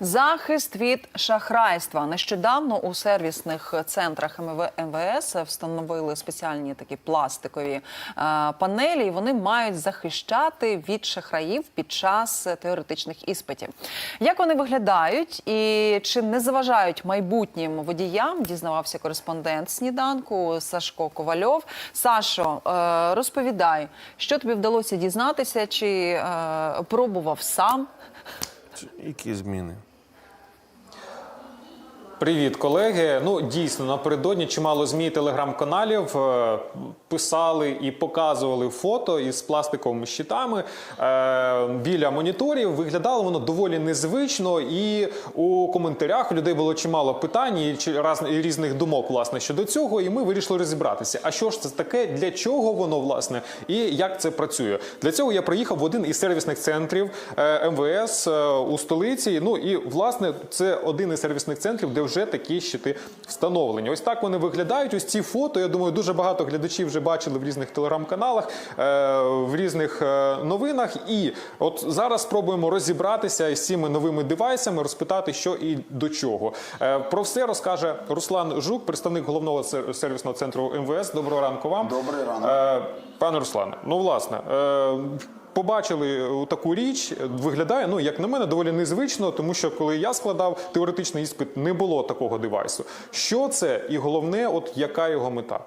Захист від шахрайства. Нещодавно у сервісних центрах МВС встановили спеціальні такі пластикові е, панелі. і Вони мають захищати від шахраїв під час теоретичних іспитів. Як вони виглядають і чи не заважають майбутнім водіям? Дізнавався кореспондент сніданку Сашко Ковальов. Сашо, е, розповідай, що тобі вдалося дізнатися, чи е, пробував сам? Які зміни? Привіт, колеги. Ну дійсно напередодні чимало змі телеграм-каналів е, писали і показували фото із пластиковими щитами е, біля моніторів. Виглядало воно доволі незвично, і у коментарях у людей було чимало питань і різних думок власне щодо цього. І ми вирішили розібратися. А що ж це таке? Для чого воно власне і як це працює? Для цього я приїхав в один із сервісних центрів е, МВС у столиці. Ну і власне це один із сервісних центрів, де вже такі щити встановлені. Ось так вони виглядають. Ось ці фото. Я думаю, дуже багато глядачів вже бачили в різних телеграм-каналах, е, в різних е, новинах. І от зараз спробуємо розібратися із цими новими девайсами, розпитати, що і до чого. Е, Про все розкаже Руслан Жук, представник головного сервісного центру МВС. Доброго ранку вам. Добрий ранок. Пане Руслане, ну власне. Е, Побачили таку річ, виглядає, ну як на мене, доволі незвично, тому що коли я складав теоретичний іспит, не було такого девайсу. Що це, і головне, от яка його мета?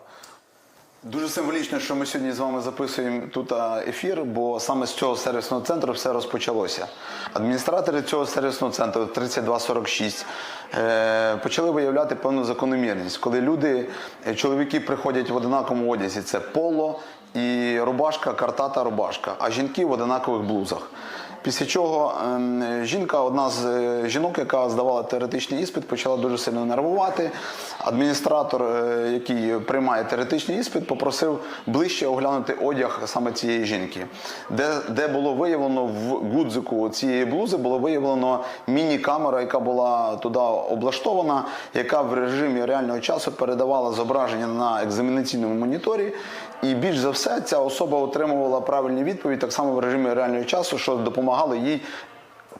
Дуже символічно, що ми сьогодні з вами записуємо тут ефір, бо саме з цього сервісного центру все розпочалося. Адміністратори цього сервісного центру 3246 е, почали виявляти певну закономірність, коли люди, е, чоловіки приходять в одинаковому одязі, це поло і рубашка, картата рубашка, а жінки в одинакових блузах. Після чого ем, жінка, одна з е, жінок, яка здавала теоретичний іспит, почала дуже сильно нервувати. Адміністратор, е, який приймає теоретичний іспит, попросив ближче оглянути одяг саме цієї жінки, де, де було виявлено в гудзику цієї блузи, було виявлено міні-камера, яка була туди облаштована, яка в режимі реального часу передавала зображення на екзаменаційному моніторі. І більш за все ця особа отримувала правильні відповіді так само в режимі реального часу, що допомагало їй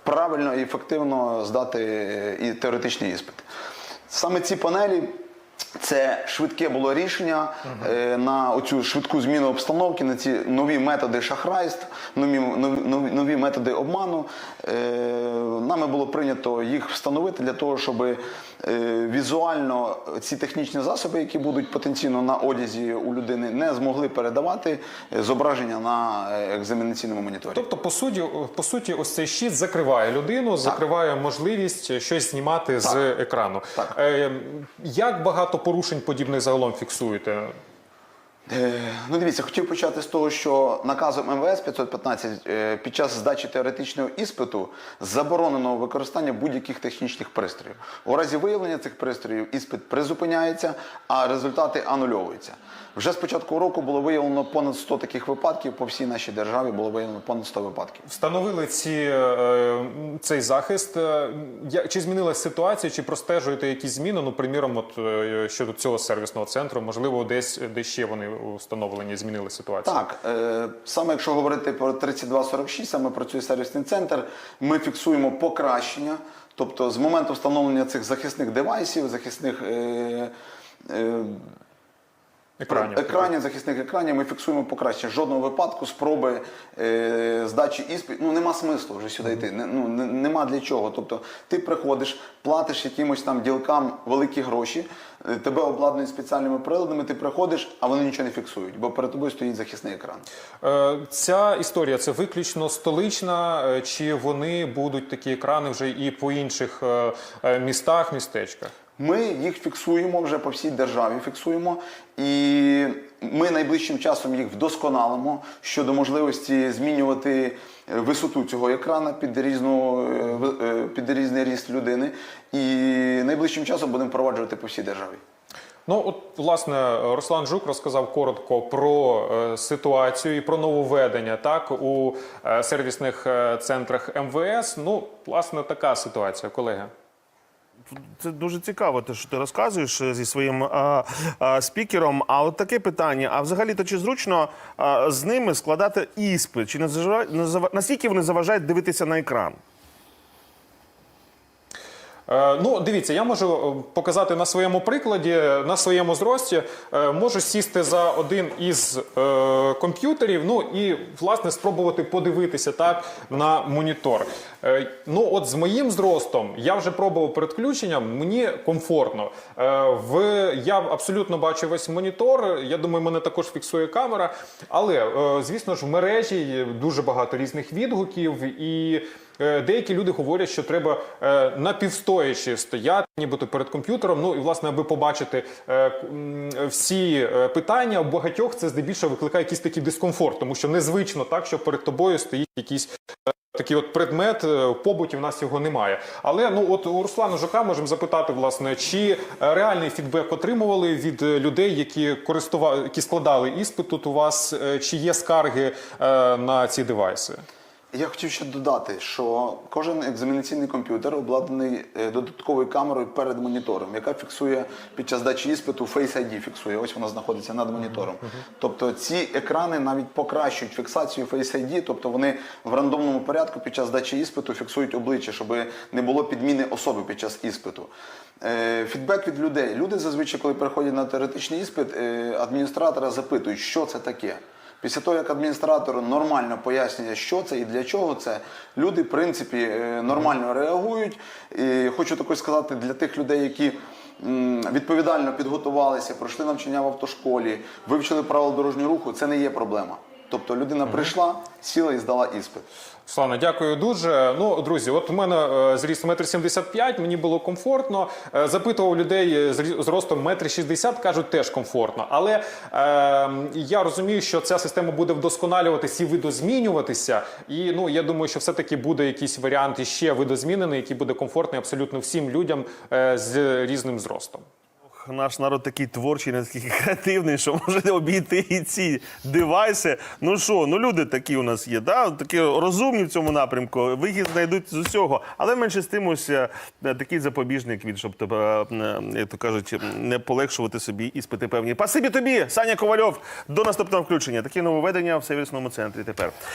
правильно і ефективно здати е, і теоретичний іспит. Саме ці панелі. Це швидке було рішення е, на оцю швидку зміну обстановки, на ці нові методи шахрайств, нові, нові, нові, методи обману. Е, нами було прийнято їх встановити для того, щоб е, візуально ці технічні засоби, які будуть потенційно на одязі у людини, не змогли передавати зображення на е, екзаменаційному моніторі. Тобто, по суті, по суті, ось цей щит закриває людину, закриває можливість щось знімати з екрану. Так. Як багато порушень подібних загалом фіксуєте? Е, Ну, дивіться, хотів почати з того, що наказом МВС 515 е, під час здачі теоретичного іспиту заборонено використання будь-яких технічних пристроїв. У разі виявлення цих пристроїв іспит призупиняється, а результати анульовуються. Вже з початку року було виявлено понад 100 таких випадків. По всій нашій державі було виявлено понад 100 випадків. Встановили ці, е, цей захист. Чи змінилася ситуація, чи простежуєте якісь зміни? Ну, приміром, от щодо цього сервісного центру, можливо, десь де ще вони встановлені, змінили ситуацію. Так, е, саме якщо говорити про 3246, саме працює сервісний центр, ми фіксуємо покращення. Тобто з моменту встановлення цих захисних девайсів, захисних е, е, Екранів. екранів, захисних екранів, ми фіксуємо покращення. Жодного випадку спроби е, здачі іспит, ну нема смислу вже сюди йти. Не- Ну, не- нема для чого. Тобто ти приходиш, платиш якимось там ділкам великі гроші, е, тебе обладнують спеціальними приладами, ти приходиш, а вони нічого не фіксують, бо перед тобою стоїть захисний екран. Е, Ця історія це виключно столична, е, чи вони будуть такі екрани вже і по інших е, е, містах, містечках? Ми їх фіксуємо вже по всій державі. Фіксуємо, і ми найближчим часом їх вдосконалимо щодо можливості змінювати е, висоту цього екрана під різну е, е, під різний ріст людини. І найближчим часом будемо впроваджувати по всій державі. Ну, от, власне, Руслан Жук розказав коротко про е, ситуацію і про нововведення так у е, сервісних е, центрах МВС. Ну, власне, така ситуація, колеги. Це дуже цікаво, те, що ти розказуєш е, зі своїм а, а, спікером. А от таке питання: а взагалі то чи зручно а, з ними складати іспит? Чи не заважають, не зава- наскільки вони заважають дивитися на екран? Е, Ну, дивіться, я можу е, показати на своєму прикладі, на своєму зрості. Е, Можу сісти за один із комп'ютерів, ну і власне спробувати подивитися так на монітор. Ну, от з моїм зростом я вже пробував перед включенням, мені комфортно. В я абсолютно бачу весь монітор. Я думаю, мене також фіксує камера. Але звісно ж, в мережі дуже багато різних відгуків і. Е, Деякі люди говорять, що треба е, напівстоячи стояти, нібито перед комп'ютером. Ну і власне, аби побачити е, всі питання, у багатьох це здебільшого викликає якийсь такий дискомфорт, тому що незвично так, що перед тобою стоїть якийсь. Такий от предмет в побуті в нас його немає. Але ну от у Руслана Жука можемо запитати, власне, чи реальний фідбек отримували від людей, які користували, які складали іспит тут у вас, чи є скарги на ці девайси? Я хотів ще додати, що кожен екзаменаційний комп'ютер обладнаний е, додатковою камерою перед монітором, яка фіксує під час дачі іспиту Face ID фіксує. Ось вона знаходиться над монітором. Тобто ці екрани навіть покращують фіксацію Face ID, тобто вони в рандомному порядку під час дачі іспиту фіксують обличчя, щоб не було підміни особи під час іспиту. Е, Фідбек від людей. Люди зазвичай, коли приходять на теоретичний іспит, е, адміністратора запитують, що це таке. Після того, як адміністратор нормально пояснює, що це і для чого це, люди, в принципі, е, нормально реагують. І хочу також сказати для тих людей, які відповідально підготувалися, пройшли навчання в автошколі, вивчили правила дорожнього руху, це не є проблема. Тобто людина прийшла, сіла і здала іспит. Слана, дякую дуже. Ну, друзі, от у мене е, зріст 1,75 м, мені було комфортно. Е, Запитував людей е, з ростом 1,60 м, кажуть, теж комфортно. Але е, я розумію, що ця система буде вдосконалюватися і видозмінюватися. І ну, я думаю, що все-таки буде якийсь варіант іще видозмінений, який буде комфортний абсолютно всім людям з різним зростом. Наш народ такий творчий, такий креативний, що може обійти і ці девайси. Ну що, ну люди такі у нас є, да? такі розумні в цьому напрямку, вихід знайдуть з усього. Але менше з тим ось е, такий запобіжник від, щоб тебе, е, як то кажуть, не полегшувати собі іспити певні. Пасибі тобі, Саня Ковальов, до наступного включення. Такі нововведення в сервісному центрі тепер.